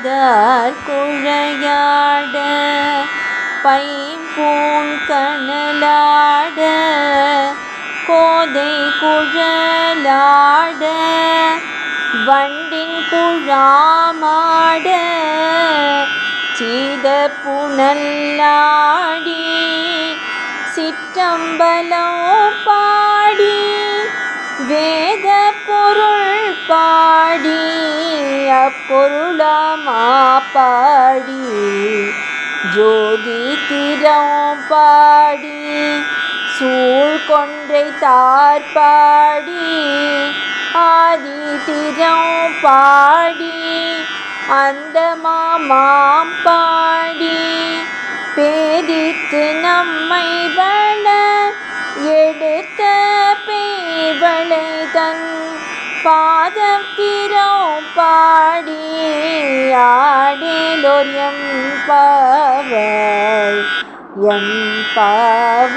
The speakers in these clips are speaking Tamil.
பாதார் குழையாட பைம்பூன் கனலாட கோதை குழலாட வண்டின் குழாமாட சீத புனல்லாடி சிற்றம்பலம் பாடி வே அப்பொருளாமா ஜோதி திறம் பாடி சூழ் கொன்றை தார்பாடி ஆதி திறம் பாடி அந்த மாமாம் பாடி பேதித்து நம்மை வள எடுத்த பேவளை தன் பாதம் திறம் பாடி ஆடேலோரியம் பாவாய் எம் பாவாய்.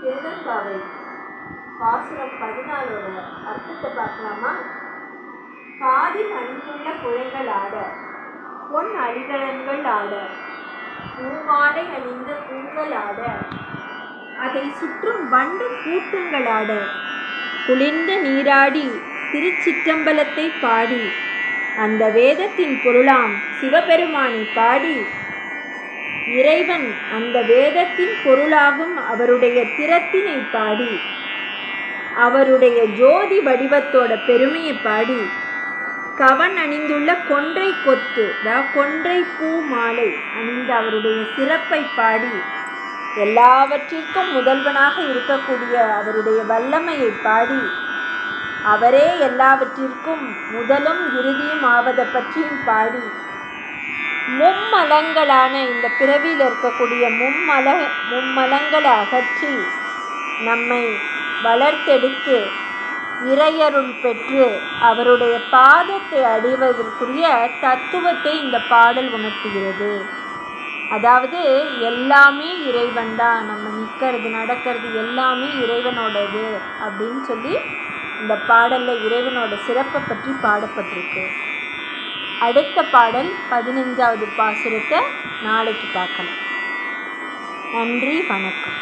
திருநெல்பாவை பாசுரம் பதினாலோட அர்த்தத்தை பார்க்கலாமா? காதில் அணிந்துள்ள குழங்கள் ஆட பொன் அடிகளன்கள் ஆட பூமாலை அணிந்த பூங்கள் அதை சுற்றும் வண்டும் கூட்டங்களாட குளிர்ந்த நீராடி திருச்சிற்றம்பலத்தை பாடி அந்த வேதத்தின் பொருளாம் சிவபெருமானை பாடி இறைவன் அந்த வேதத்தின் பொருளாகும் அவருடைய திறத்தினை பாடி அவருடைய ஜோதி வடிவத்தோட பெருமையை பாடி கவன் அணிந்துள்ள கொன்றை கொத்து கொன்றை பூ மாலை அணிந்த அவருடைய சிறப்பை பாடி எல்லாவற்றிற்கும் முதல்வனாக இருக்கக்கூடிய அவருடைய வல்லமையை பாடி அவரே எல்லாவற்றிற்கும் முதலும் இறுதியும் ஆவதை பற்றியும் பாடி மும்மலங்களான இந்த பிறவியில் இருக்கக்கூடிய மும்மல மும்மலங்களை அகற்றி நம்மை வளர்த்தெடுத்து இறையருள் பெற்று அவருடைய பாதத்தை அடைவதற்குரிய தத்துவத்தை இந்த பாடல் உணர்த்துகிறது. அதாவது எல்லாமே இறைவன் தான் நம்ம நிற்கிறது நடக்கிறது எல்லாமே இறைவனோடது அப்படின்னு சொல்லி இந்த பாடலில் இறைவனோட சிறப்பை பற்றி பாடப்பட்டிருக்கு. அடுத்த பாடல் பதினஞ்சாவது பாசுரத்தை நாளைக்கு பார்க்கலாம். நன்றி வணக்கம்.